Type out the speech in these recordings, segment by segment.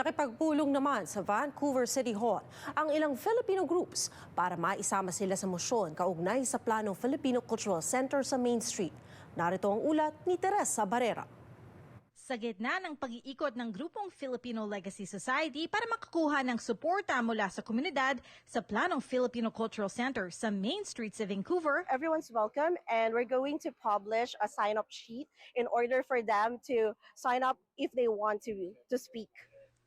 Nakipagpulong naman sa Vancouver City Hall ang ilang Filipino groups para maisama sila sa mosyon kaugnay sa planong Filipino Cultural Center sa Main Street. Narito ang ulat ni Teresa Barrera. Sa gitna ng pag-iikot ng grupong Filipino Legacy Society para makakuha ng suporta mula sa komunidad sa planong Filipino Cultural Center sa Main Street sa Vancouver, everyone's welcome and we're going to publish a sign up sheet in order for them to sign up if they want to to speak.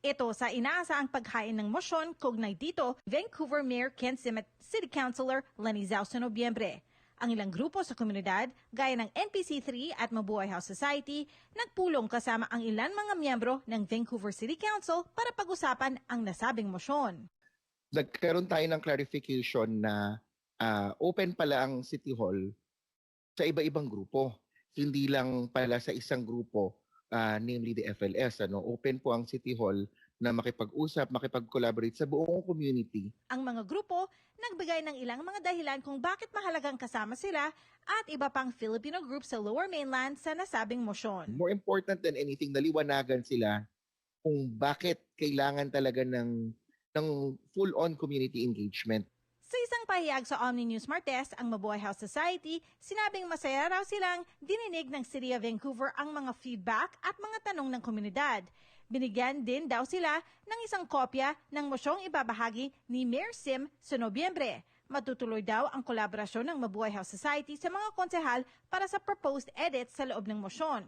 Ito sa inaasahang paghain ng mosyon kaugnay dito, Vancouver Mayor Ken Sim at City Councilor Lenny Zhao sa Nobyembre. Ang ilang grupo sa komunidad, gaya ng NPC3 at Mabuhay House Society, nagpulong kasama ang ilan mga miyembro ng Vancouver City Council para pag-usapan ang nasabing mosyon. nagkaroon tayo ng clarification na ah, open pala ang City Hall sa iba-ibang grupo. Hindi lang pala sa isang grupo, ah, namely the FLS. Ano? Open po ang City Hall na makipag-usap, makipag-collaborate sa buong community. Ang mga grupo nagbigay ng ilang mga dahilan kung bakit mahalagang kasama sila at iba pang Filipino group sa Lower Mainland sa nasabing mosyon. More important than anything, naliwanagan sila kung bakit kailangan talaga ng, ng full-on community engagement. Sa isang pahayag sa Omni News Martes, ang Mabuhay House Society, sinabing masaya raw silang dininig ng City of Vancouver ang mga feedback at mga tanong ng komunidad. Binigyan din daw sila ng isang kopya ng mosyong ibabahagi ni Mayor Sim sa Nobyembre. Matutuloy daw ang kolaborasyon ng Mabuhay House Society sa mga konsehal para sa proposed edits sa loob ng mosyon.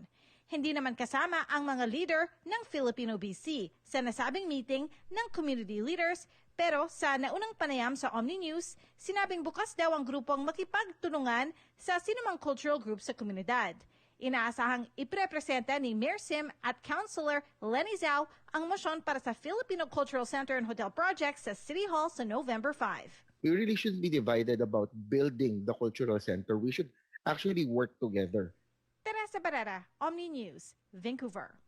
Hindi naman kasama ang mga leader ng Filipino BC sa nasabing meeting ng community leaders pero sa naunang panayam sa Omni News, sinabing bukas daw ang grupong makipagtulungan sa sinumang cultural group sa komunidad. Inaasahang iprepresenta ni Mayor Sim at Councilor Lenny Zhao ang mosyon para sa Filipino Cultural Center and Hotel Project sa City Hall sa November 5. We really shouldn't be divided about building the cultural center. We should actually work together. Teresa Barrera, Omni News, Vancouver.